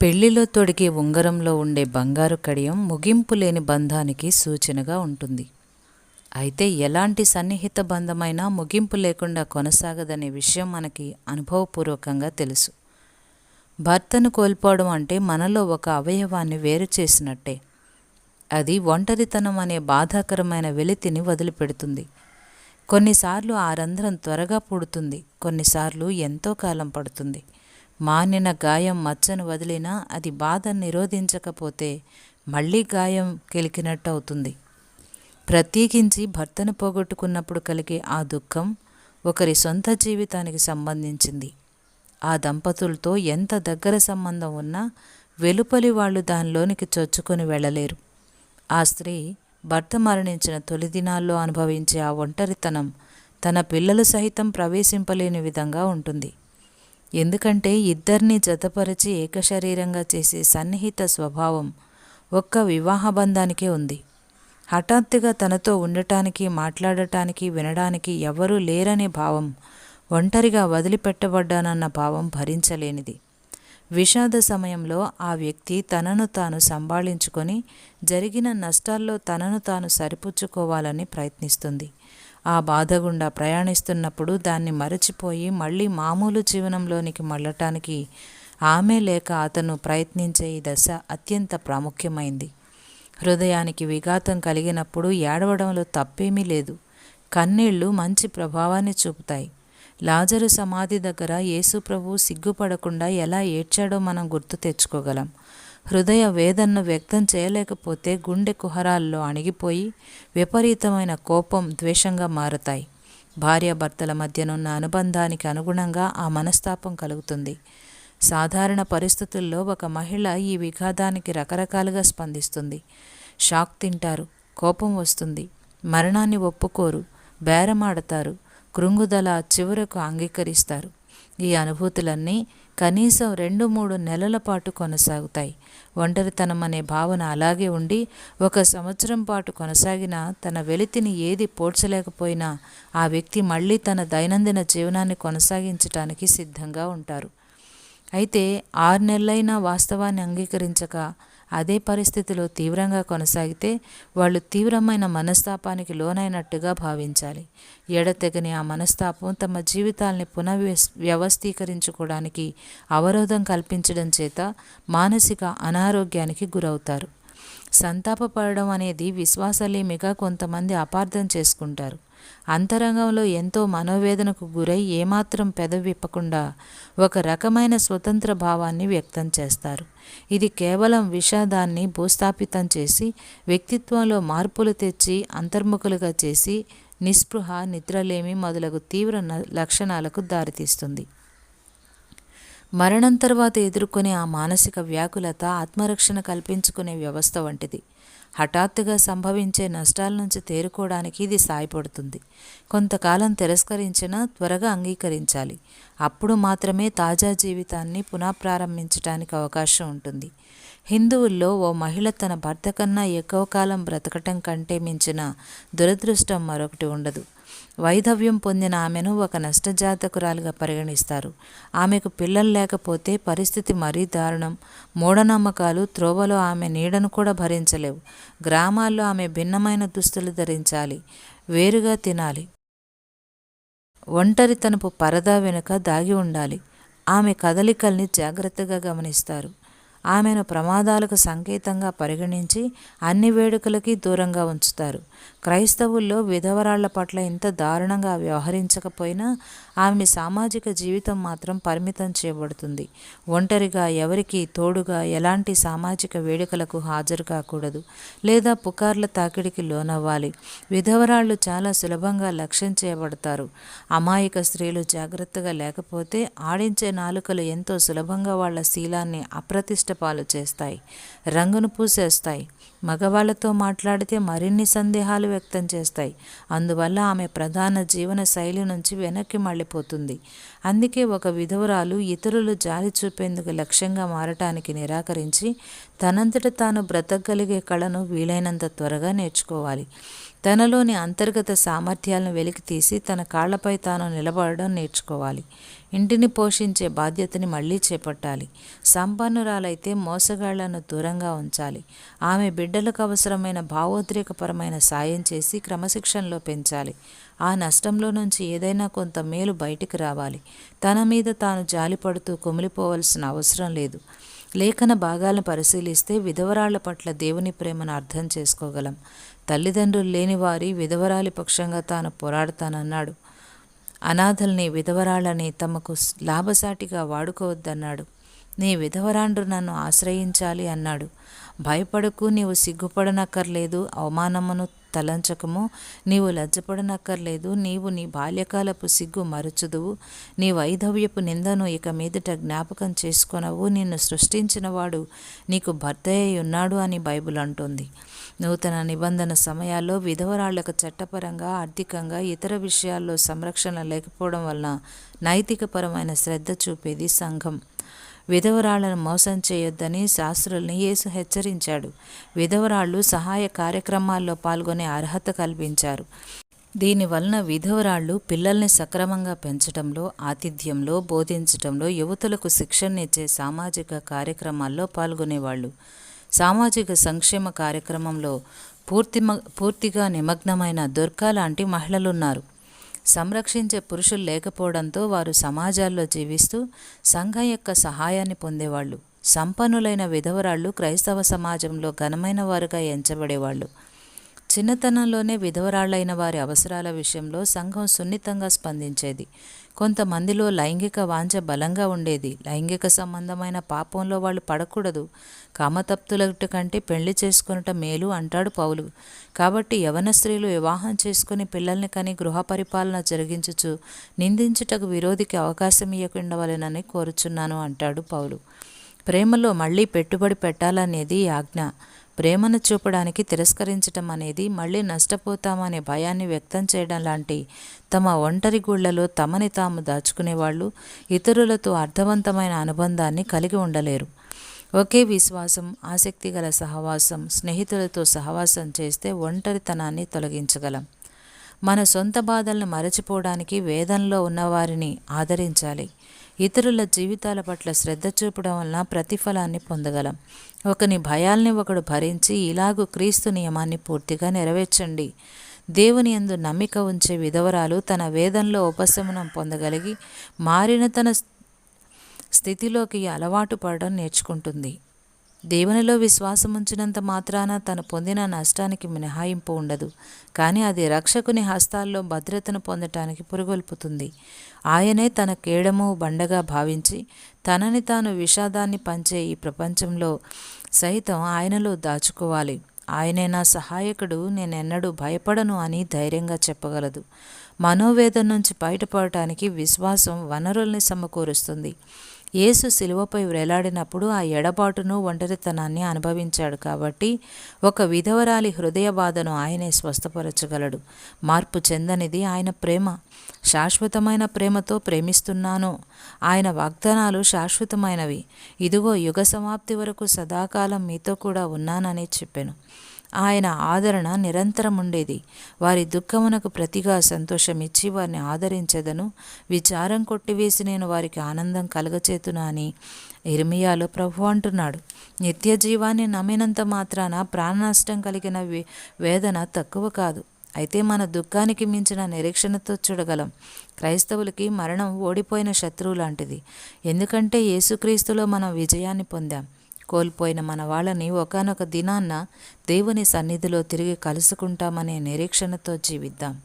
పెళ్ళిలో తొడిగే ఉంగరంలో ఉండే బంగారు కడియం ముగింపు లేని బంధానికి సూచనగా ఉంటుంది. అయితే ఎలాంటి సన్నిహిత బంధమైనా ముగింపు లేకుండా కొనసాగదనే విషయం మనకి అనుభవపూర్వకంగా తెలుసు. భర్తను కోల్పోవడం అంటే మనలో ఒక అవయవాన్ని వేరు చేసినట్టే. అది ఒంటరితనం అనే బాధాకరమైన వెలితిని వదిలిపెడుతుంది. కొన్నిసార్లు ఆ రంధ్రం త్వరగా పుడుతుంది కొన్నిసార్లు ఎంతో కాలం పడుతుంది. మానిన గాయం మచ్చను వదిలినా అది బాధ నిరోధించకపోతే మళ్ళీ గాయం కెలికినట్టు అవుతుంది ప్రత్యేకించి భర్తను పోగొట్టుకున్నప్పుడు కలిగే ఆ దుఃఖం ఒకరి సొంత జీవితానికి సంబంధించింది. ఆ దంపతులతో ఎంత దగ్గర సంబంధం ఉన్నా వెలుపలి వాళ్ళు దానిలోనికి చొచ్చుకొని వెళ్ళలేరు. ఆ స్త్రీ భర్త మరణించిన తొలి దినాల్లో అనుభవించే ఆ ఒంటరితనం తన పిల్లలు సహితం ప్రవేశింపలేని విధంగా ఉంటుంది. ఎందుకంటే ఇద్దరిని జతపరిచి ఏకశరీరంగా చేసే సన్నిహిత స్వభావం ఒక్క వివాహ బంధానికే ఉంది. హఠాత్తుగా తనతో ఉండటానికి మాట్లాడటానికి వినడానికి ఎవరూ లేరనే భావం ఒంటరిగా వదిలిపెట్టబడ్డానన్న భావం భరించలేనిది. విషాద సమయంలో ఆ వ్యక్తి తనను తాను సంభాళించుకొని జరిగిన నష్టాల్లో తనను తాను సరిపుచ్చుకోవాలని ప్రయత్నిస్తుంది. ఆ బాధ గుండా ప్రయాణిస్తున్నప్పుడు దాన్ని మరచిపోయి మళ్ళీ మామూలు జీవనంలోనికి మళ్ళటానికి ఆమె లేక అతను ప్రయత్నించే ఈ దశ అత్యంత ప్రాముఖ్యమైంది. హృదయానికి విఘాతం కలిగినప్పుడు ఏడవడంలో తప్పేమీ లేదు. కన్నీళ్ళు మంచి ప్రభావాన్ని చూపుతాయి. లాజరు సమాధి దగ్గర యేసుప్రభు సిగ్గుపడకుండా ఎలా ఏడ్చాడో మనం గుర్తు తెచ్చుకోగలం. హృదయ వేదనను వ్యక్తం చేయలేకపోతే గుండె కుహరాల్లో అణిగిపోయి విపరీతమైన కోపం ద్వేషంగా మారతాయి. భార్యాభర్తల మధ్యనున్న అనుబంధానికి అనుగుణంగా ఆ మనస్తాపం కలుగుతుంది. సాధారణ పరిస్థితుల్లో ఒక మహిళ ఈ విఘాతానికి రకరకాలుగా స్పందిస్తుంది. షాక్ తింటారు కోపం వస్తుంది మరణాన్ని ఒప్పుకోరు బేరమాడతారు కృంగుదల చివరకు అంగీకరిస్తారు. ఈ అనుభూతులన్నీ కనీసం రెండు మూడు నెలల పాటు కొనసాగుతాయి. ఒంటరితనం అనే భావన అలాగే ఉండి ఒక సంవత్సరం పాటు కొనసాగిన తన వెలితిని ఏది పోడ్చలేకపోయినా ఆ వ్యక్తి మళ్ళీ తన దైనందిన జీవనాన్ని కొనసాగించటానికి సిద్ధంగా ఉంటారు. అయితే ఆరు నెలలైనా వాస్తవాన్ని అంగీకరించక అదే పరిస్థితిలో తీవ్రంగా కొనసాగితే వాళ్ళు తీవ్రమైన మనస్తాపానికి లోనైనట్టుగా భావించాలి. ఎడతెగని ఆ మనస్తాపం తమ జీవితాల్ని పునః వ్యవస్థీకరించుకోవడానికి అవరోధం కల్పించడం చేత మానసిక అనారోగ్యానికి గురవుతారు. సంతాపపడడం అనేది విశ్వాసలేమిగా కొంతమంది అపార్థం చేసుకుంటారు. అంతరంగంలో ఎంతో మనోవేదనకు గురై ఏమాత్రం పెదవిప్పకుండా ఒక రకమైన స్వతంత్ర భావాన్ని వ్యక్తం చేస్తారు. ఇది కేవలం విషాదాన్ని భూస్థాపితం చేసి వ్యక్తిత్వంలో మార్పులు తెచ్చి అంతర్ముఖులుగా చేసి నిస్పృహ నిద్రలేమి మొదలగు తీవ్ర లక్షణాలకు దారితీస్తుంది. మరణం తర్వాత ఎదుర్కొనే ఆ మానసిక వ్యాకులత ఆత్మరక్షణ కల్పించుకునే వ్యవస్థ వంటిది. హఠాత్తుగా సంభవించే నష్టాల నుంచి తేరుకోవడానికి ఇది సాయపడుతుంది. కొంతకాలం తిరస్కరించినా త్వరగా అంగీకరించాలి. అప్పుడు మాత్రమే తాజా జీవితాన్ని పునఃప్రారంభించడానికి అవకాశం ఉంటుంది. హిందువుల్లో ఓ మహిళ తన భర్త కన్నా ఎక్కువ కాలం బ్రతకటం కంటే మించిన దురదృష్టం మరొకటి ఉండదు. వైధవ్యం పొందిన ఆమెను ఒక నష్టజాతకురాలుగా పరిగణిస్తారు. ఆమెకు పిల్లలు లేకపోతే పరిస్థితి మరీ దారుణం. మూఢనమ్మకాలు త్రోవలో ఆమె నీడను కూడా భరించలేవు. గ్రామాల్లో ఆమె భిన్నమైన దుస్తులు ధరించాలి. వేరుగా తినాలి. ఒంటరితనపు పరదా వెనుక దాగి ఉండాలి. ఆమె కదలికల్ని జాగ్రత్తగా గమనిస్తారు. ఆమెను ప్రమాదాలకు సంకేతంగా పరిగణించి అన్ని వేడుకలకి దూరంగా ఉంచుతారు. క్రైస్తవుల్లో విధవరాళ్ళ పట్ల ఇంత దారుణంగా వ్యవహరించకపోయినా ఆమె సామాజిక జీవితం మాత్రం పరిమితం చేయబడుతుంది. ఒంటరిగా ఎవరికి తోడుగా ఎలాంటి సామాజిక వేడుకలకు హాజరు కాకూడదు లేదా పుకార్ల తాకిడికి లోనవ్వాలి. విధవరాళ్ళు చాలా సులభంగా లక్ష్యం చేయబడతారు. అమాయక స్త్రీలు జాగ్రత్తగా లేకపోతే ఆడించే నాలుకలు ఎంతో సులభంగా వాళ్ళ శీలాన్ని అప్రతిష్ట పాలు చేస్తాయి. రంగును పూసేస్తాయి. మగవాళ్ళతో మాట్లాడితే మరిన్ని సందేహాలు వ్యక్తం చేస్తాయి. అందువల్ల ఆమె ప్రధాన జీవన శైలి నుంచి వెనక్కి మళ్ళీపోతుంది. అందుకే ఒక విధవరాలు ఇతరులు జాలి చూపేందుకు లక్ష్యంగా మారటానికి నిరాకరించి తనంతట తాను బ్రతకగలిగే కళను వీలైనంత త్వరగా నేర్చుకోవాలి. తనలోని అంతర్గత సామర్థ్యాలను వెలికితీసి తన కాళ్ళపై తాను నిలబడడం నేర్చుకోవాలి. ఇంటిని పోషించే బాధ్యతని మళ్ళీ చేపట్టాలి. సంపన్నురాలైతే మోసగాళ్ళను దూరంగా ఉంచాలి. ఆమె బిడ్డలకు అవసరమైన భావోద్రేకపరమైన సాయం చేసి క్రమశిక్షణలో పెంచాలి. ఆ నష్టంలో నుంచి ఏదైనా కొంత మేలు బయటికి రావాలి. తన మీద తాను జాలిపడుతూ కుమిలిపోవలసిన అవసరం లేదు. లేఖన భాగాలను పరిశీలిస్తే విధవరాళ్ళ పట్ల దేవుని ప్రేమను అర్థం చేసుకోగలం. తల్లిదండ్రులు లేని వారి విధవరాలి పక్షంగా తాను పోరాడతానన్నాడు. అనాథల్ని విధవరాళ్ళని తమకు లాభసాటిగా వాడుకోవద్దన్నాడు. నీ విధవరాండ్రు నన్ను ఆశ్రయించాలి అన్నాడు. భయపడకు నీవు సిగ్గుపడనక్కర్లేదు అవమానమును తలంచకము. నీవు లజ్జపడనక్కర్లేదు. నీవు నీ బాల్యకాలపు సిగ్గు మరచుదువు. నీ వైధవ్యపు నిందను ఇక మీదట జ్ఞాపకం చేసుకొనవు. నిన్ను సృష్టించినవాడు నీకు భర్త ఉన్నాడు అని బైబుల్ అంటుంది. నూతన నిబంధన సమయాల్లో విధవరాళ్ళకు చట్టపరంగా ఆర్థికంగా ఇతర విషయాల్లో సంరక్షణ లేకపోవడం వలన నైతికపరమైన శ్రద్ధ చూపేది సంఘం. విధవరాళ్ళను మోసం చేయొద్దని శాస్త్రుల్ని యేసు హెచ్చరించాడు. విధవరాళ్ళు సహాయ కార్యక్రమాల్లో పాల్గొనే అర్హత కల్పించారు. దీనివలన విధవరాళ్ళు పిల్లల్ని సక్రమంగా పెంచడంలో ఆతిథ్యంలో బోధించటంలో యువతులకు శిక్షణనిచ్చే సామాజిక కార్యక్రమాల్లో పాల్గొనేవాళ్ళు. సామాజిక సంక్షేమ కార్యక్రమంలో పూర్తి పూర్తిగా నిమగ్నమైన దుర్గా లాంటి మహిళలున్నారు. సంరక్షించే పురుషులు లేకపోవడంతో వారు సమాజాల్లో జీవిస్తూ సంఘం యొక్క సహాయాన్ని పొందేవాళ్ళు. సంపన్నులైన విధవరాళ్ళు క్రైస్తవ సమాజంలో ఘనమైన వారుగా ఎంచబడేవాళ్ళు. చిన్నతనంలోనే విధవరాళ్ళైన వారి అవసరాల విషయంలో సంఘం సున్నితంగా స్పందించేది. కొంతమందిలో లైంగిక వాంఛ బలంగా ఉండేది. లైంగిక సంబంధమైన పాపంలో వాళ్ళు పడకూడదు. కామతప్తులట కంటే పెళ్ళి చేసుకునట మేలు అంటాడు పౌలు. కాబట్టి యవన స్త్రీలు వివాహం చేసుకుని పిల్లల్ని కని గృహ పరిపాలన జరిగించుచు నిందించుటకు విరోధికి అవకాశం ఇవ్వకుండవలెనని కోరుచున్నాను అంటాడు పౌలు. ప్రేమలో మళ్ళీ పెట్టుబడి పెట్టాలనేది ఆజ్ఞ. ప్రేమను చూపడానికి తిరస్కరించటం అనేది మళ్ళీ నష్టపోతామనే భయాన్ని వ్యక్తం చేయడం లాంటి తమ ఒంటరి గుళ్ళలో తమని తాము దాచుకునేవాళ్ళు ఇతరులతో అర్థవంతమైన అనుబంధాన్ని కలిగి ఉండలేరు. ఒకే విశ్వాసం ఆసక్తి గల సహవాసం స్నేహితులతో సహవాసం చేస్తే ఒంటరితనాన్ని తొలగించగలం. మన సొంత బాధలను మరచిపోవడానికి వేదంలో ఉన్నవారిని ఆదరించాలి. ఇతరుల జీవితాల పట్ల శ్రద్ధ చూపడం వలన ప్రతిఫలాన్ని పొందగలం. ఒకని భయాల్ని ఒకడు భరించి ఇలాగూ క్రీస్తు నియమాన్ని పూర్తిగా నెరవేర్చండి. దేవుని ఎందు నమ్మిక ఉంచే విధవరాలు తన వేదంలో ఉపశమనం పొందగలిగి మారిన తన స్థితిలోకి అలవాటు పడడం నేర్చుకుంటుంది. దేవునిలో విశ్వాసం ఉంచినంత మాత్రాన తను పొందిన నష్టానికి మినహాయింపు ఉండదు. కానీ అది రక్షకుని హస్తాల్లో భద్రతను పొందటానికి పురుగొల్పుతుంది. ఆయనే తన కేడము బండగా భావించి తనని తాను విషాదాన్ని పంచే ఈ ప్రపంచంలో సైతం ఆయనలో దాచుకోవాలి. ఆయనే నా సహాయకుడు నేనెన్నడూ భయపడను అని ధైర్యంగా చెప్పగలదు. మనోవేదన నుంచి బయటపడటానికి విశ్వాసం వనరుల్ని సమకూరుస్తుంది. యేసు శిలువపై వేలాడినప్పుడు ఆ ఎడబాటును ఒంటరితనాన్ని అనుభవించాడు కాబట్టి ఒక విధవరాలి హృదయ బాధను ఆయనే స్వస్థపరచగలడు. మార్పు చెందనిది ఆయన ప్రేమ. శాశ్వతమైన ప్రేమతో ప్రేమిస్తున్నాను. ఆయన వాగ్దానాలు శాశ్వతమైనవి. ఇదిగో యుగ సమాప్తి వరకు సదాకాలం మీతో కూడా ఉన్నానని చెప్పాను. ఆయన ఆదరణ నిరంతరం ఉండేది వారి దుఃఖమునకు ప్రతిగా సంతోషమిచ్చి వారిని ఆదరించదను. విచారం కొట్టివేసి నేను వారికి ఆనందం కలగచేతును అని ఇర్మియాలో ప్రభు అంటున్నాడు. నిత్య జీవాన్ని నమ్మినంత మాత్రాన ప్రాణనష్టం కలిగిన వేదన తక్కువ కాదు. అయితే మన దుఃఖానికి మించిన నిరీక్షణతో చూడగలం. క్రైస్తవులకి మరణం ఓడిపోయిన శత్రువు లాంటిది. ఎందుకంటే యేసుక్రీస్తులో మనం విజయాన్ని పొందాం. కోల్పోయిన మన వాళ్ళని ఒకనొక దినాన్న దేవుని సన్నిధిలో తిరిగి కలుసుకుంటామనే నిరీక్షణతో జీవిద్దాం.